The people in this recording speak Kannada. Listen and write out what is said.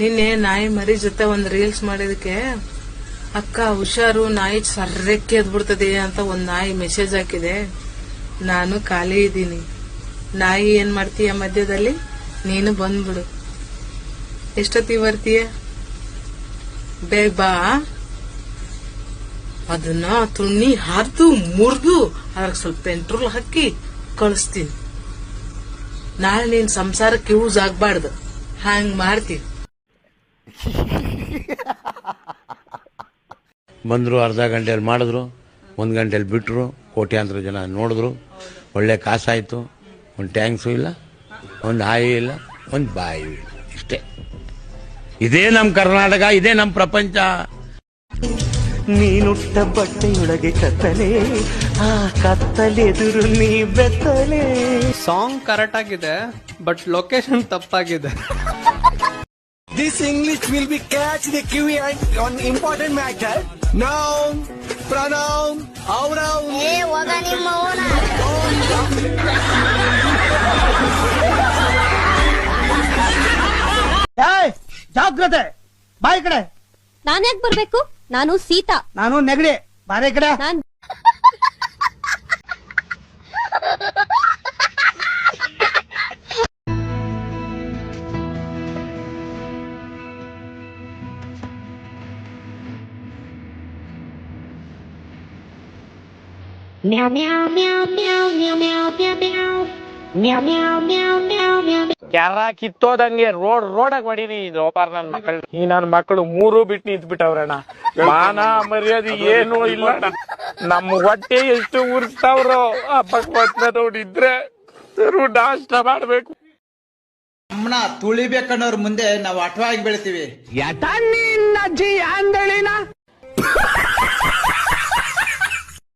ನಿನ್ನೆ ನಾಯಿ ಮರಿ ಜೊತೆ ಒಂದ್ ರೀಲ್ಸ್ ಮಾಡಿದಕ್ಕೆ ಅಕ್ಕ, ಹುಷಾರು, ನಾಯಿ ಸರ್ರೆಕ್ಕೆ ಎದ್ಬಿಡ್ತದೆ ಅಂತ ಒಂದ್ ನಾಯಿ ಮೆಸೇಜ್ ಹಾಕಿದೆ. ನಾನು ಖಾಲಿ ಇದ್ದೀನಿ. ನಾಯಿ ಏನ್ ಮಾಡ್ತೀಯ ಮಧ್ಯದಲ್ಲಿ? ನೀನು ಬಂದ್ಬಿಡು. ಎಷ್ಟೊತ್ತಿ ಬರ್ತೀಯ ಬೇಗ ಬಾ. ಅದನ್ನ ತುಣ್ಣಿ ಹರಿದು ಮುರಿದು ಅದ್ರಾಗ ಸ್ವಲ್ಪ ಪೆಟ್ರೋಲ್ ಹಾಕಿ ಕಳಿಸ್ತೀನಿ. ನಾಳೆ ನೀನ್ ಸಂಸಾರಕ್ಕೆ ಯೂಸ್ ಆಗ್ಬಾರ್ದು. ಹಂಗ್ ಮಾಡ್ತೀನಿ ಬಂದರು ಅರ್ಧ ಗಂಟೆಯಲ್ಲಿ ಮಾಡಿದ್ರು ಒಂದು ಗಂಟೆಯಲ್ಲಿ ಬಿಟ್ಟರು ಕೋಟ್ಯಾಂತರ ಜನ ನೋಡಿದ್ರು. ಒಳ್ಳೆ ಕಾಸಾಯಿತು ಒಂದು ಟ್ಯಾಂಕ್ಸು ಇಲ್ಲ ಒಂದು ಹಾಯಿ ಇಲ್ಲ ಒಂದು ಬಾಯಿ ಇಲ್ಲ ಇಷ್ಟೇ. ಇದೇ ನಮ್ಮ ಕರ್ನಾಟಕ ಇದೇ ನಮ್ಮ ಪ್ರಪಂಚ. ನೀನುಟ್ಟ ಬಟ್ಟೆಯೊಳಗೆ ಕತ್ತಲೆ ಆ ಕತ್ತಲೆದುರು ನೀ ಬೆತ್ತಲೆ. ಸಾಂಗ್ ಕರೆಕ್ಟ್ ಆಗಿದೆ ಬಟ್ ಲೊಕೇಶನ್ ತಪ್ಪಾಗಿದೆ. This English will be catch the QE on important matter. Noun, pronoun, pronoun. ಏ ಹೋಗ ನಿಮ್ಮ ಅವನ ಜಾಗ್ರತೆ ಬಾಯಿ ಕಡೆ ನಾನ್ ಯಾಕೆ ಬರ್ಬೇಕು ನಾನು ಸೀತಾ ನಾನು ನೆಗಡಿ ಬಾರೆ ಕಡೆ ನಾನ್ ಕೆರ ಕಿತ್ತೋದಂಗೆ ರೋಡ್ ರೋಡಾಗ ಹೊಡೀನಿ ಲೋಪಾರ್ ನನ್ ಮಕ್ಕಳು ಈ ನನ್ ಮಕ್ಕಳು ಮೂರು ಬಿಟ್ಟು ನಿಂತ್ ಬಿಟ್ಟವ್ರಣ ಮಾನ ಮರ್ಯಾದೆ ಏನು ಇಲ್ಲ. ಅಣ್ಣ. ನಮ್ಮ ಹೊಟ್ಟೆ ಎಷ್ಟು ಉರ್ಸ್ತಾವ್ರೋ ಆ ಭಗವಂತನ ನೋಡಿದ್ರೆ ನಾಷ್ಟ ಮಾಡ್ಬೇಕು. ನಮ್ಮನ್ನ ತುಳಿಬೇಕನ್ನೋರ್ ಮುಂದೆ ನಾವು ಅಟವಾಗಿ ಬೆಳಿತೀವಿ. ಯಟ ನಿನ್ನ ಅಜ್ಜಿ